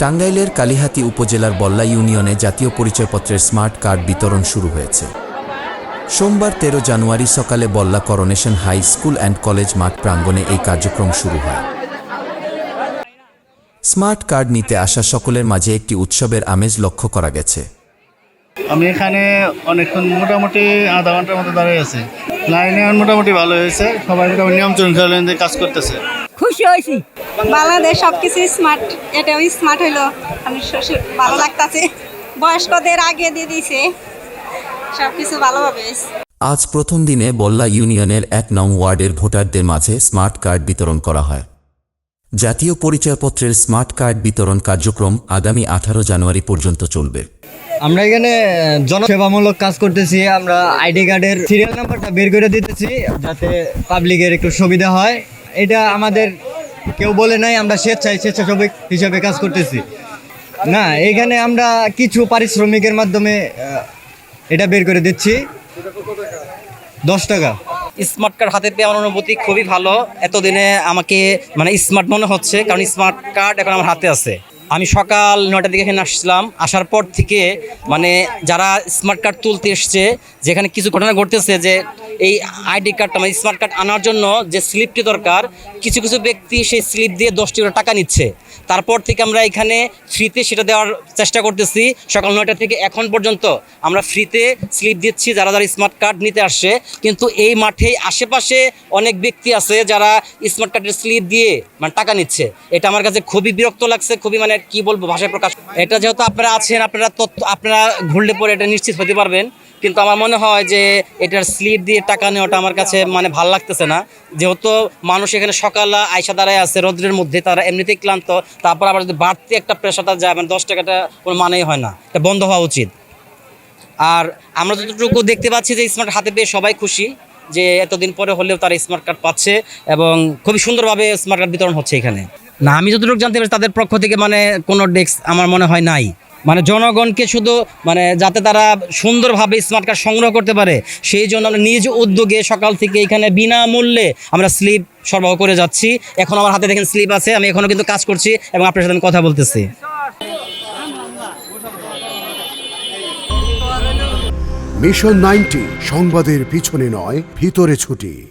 টাঙ্গাইলের কালিহাতী উপজেলার বল্লা ইউনিয়নে জাতীয় পরিচয়পত্রের স্মার্ট কার্ড বিতরণ শুরু হয়েছে। সোমবার তেরো জানুয়ারি সকালে Balla coronation high school and college মাঠ প্রাঙ্গণে এই কার্যক্রম শুরু হয়। স্মার্ট কার্ড নিতে আসা সকলের মাঝে একটি উৎসবের আমেজ লক্ষ্য করা গেছে। আমি এখানে অনেকক্ষণ মোটামুটি আধা ঘণ্টার মতো দাঁড়িয়ে আছি। লাইনে মোটামুটি ভালো হয়েছে। সবাই মোটামুটি নিয়ম চলুন কাজ করতেছে। খুশি হয়েছি। বাংলাদেশ সবকিছু স্মার্ট এটাও স্মার্ট হইল। আমি ভালো লাগতাছে। বয়স্কদের আগে দিয়ে দিয়েছে। সবকিছু ভালোভাবে আজ প্রথম দিনে বল্লা ইউনিয়নের এক নং ওয়ার্ডের ভোটারদের মাঝে স্মার্ট কার্ড বিতরণ করা হয়। জাতীয় পরিচয়পত্রের স্মার্ট কার্ড বিতরণ কার্যক্রম আগামী আঠারো জানুয়ারি পর্যন্ত চলবে। আমরা এখানে জনসেবামূলক কাজ করতেছি, আমরা আইডি কার্ডের সিরিয়াল নাম্বারটা বের করে দিতেছি, যাতে পাবলিকের একটু সুবিধা হয়। এটা আমাদের কেউ বলে নাই, আমরা স্বেচ্ছায় স্বেচ্ছাসেবক হিসাবে কাজ করতেছি। না, এখানে আমরা কিছু পারিশ্রমিকের মাধ্যমে এটা বের করে দিচ্ছি। দশ টাকা। স্মার্ট কার্ড হাতে পেয়ে আমার অনুভূতি খুবই ভালো। এতদিনে আমাকে মানে স্মার্ট মনে হচ্ছে, কারণ স্মার্ট কার্ড এখন আমার হাতে আছে। আমি সকাল নয়টার দিকে এখানে আসছিলাম। আসার পর থেকে মানে যারা স্মার্ট কার্ড তুলতে এসছে, যেখানে কিছু ঘটনা ঘটতেছে যে এই আইডি কার্ডটা মানে স্মার্ট কার্ড আনার জন্য যে স্লিপটি দরকার, কিছু কিছু ব্যক্তি সেই স্লিপ দিয়ে দশটি করে টাকা নিচ্ছে। তারপর থেকে আমরা এখানে ফ্রিতে সেটা দেওয়ার চেষ্টা করতেছি। সকাল নয়টা থেকে এখন পর্যন্ত আমরা ফ্রিতে স্লিপ দিচ্ছি যারা যারা স্মার্ট কার্ড নিতে আসছে। কিন্তু এই মাঠে আশেপাশে অনেক ব্যক্তি আছে যারা স্মার্ট কার্ডের স্লিপ দিয়ে মানে টাকা নিচ্ছে। এটা আমার কাছে খুবই বিরক্ত লাগছে, খুবই মানে কি বলব, ভাষায় প্রকাশ এটা যেহেতু আপনারা আছেন, আপনারা তথ্য, আপনারা ঘুরলে পরে এটা নিশ্চিত হতে পারবেন। কিন্তু আমার মনে হয় যে এটার স্লিপ দিয়ে টাকা নেওয়াটা আমার কাছে মানে ভালো লাগতেছে না। যেহেতু মানুষ এখানে সকালে আয়সা দাঁড়ায় আছে, রোদ্রের মধ্যে তারা এমনিতেই ক্লান্ত, তারপর আবার যদি বাড়তি একটা প্রেশারটা যায় মানে দশ টাকাটা কোনো মানেই হয় না। এটা বন্ধ হওয়া উচিত। আর আমরা যতটুকু দেখতে পাচ্ছি যে স্মার্ট হাতে পেয়ে সবাই খুশি যে এতদিন পরে হলেও তারা স্মার্ট কার্ড পাচ্ছে এবং খুবই সুন্দরভাবে স্মার্ট কার্ড বিতরণ হচ্ছে এখানে। না, আমি যতটুকু জানতে পারছি তাদের পক্ষ থেকে মানে কোনো ডেস্ক আমার মনে হয় নাই। মানে জনগণকে শুধু মানে যাতে তারা সুন্দরভাবে স্মার্ট কার্ড সংগ্রহ করতে পারে, সেই জন্য আমরা নিজ উদ্যোগে সকাল থেকে এখানে বিনামূল্যে আমরা স্লিপ সরবরাহ করে যাচ্ছি। এখন আমার হাতে দেখেন স্লিপ আছে, আমি এখনও কিন্তু কাজ করছি এবং আপনার সাথে কথা বলতেছি। মিশন নাইনটি সংবাদের পিছনে নয়, ভিতরে ছুটি।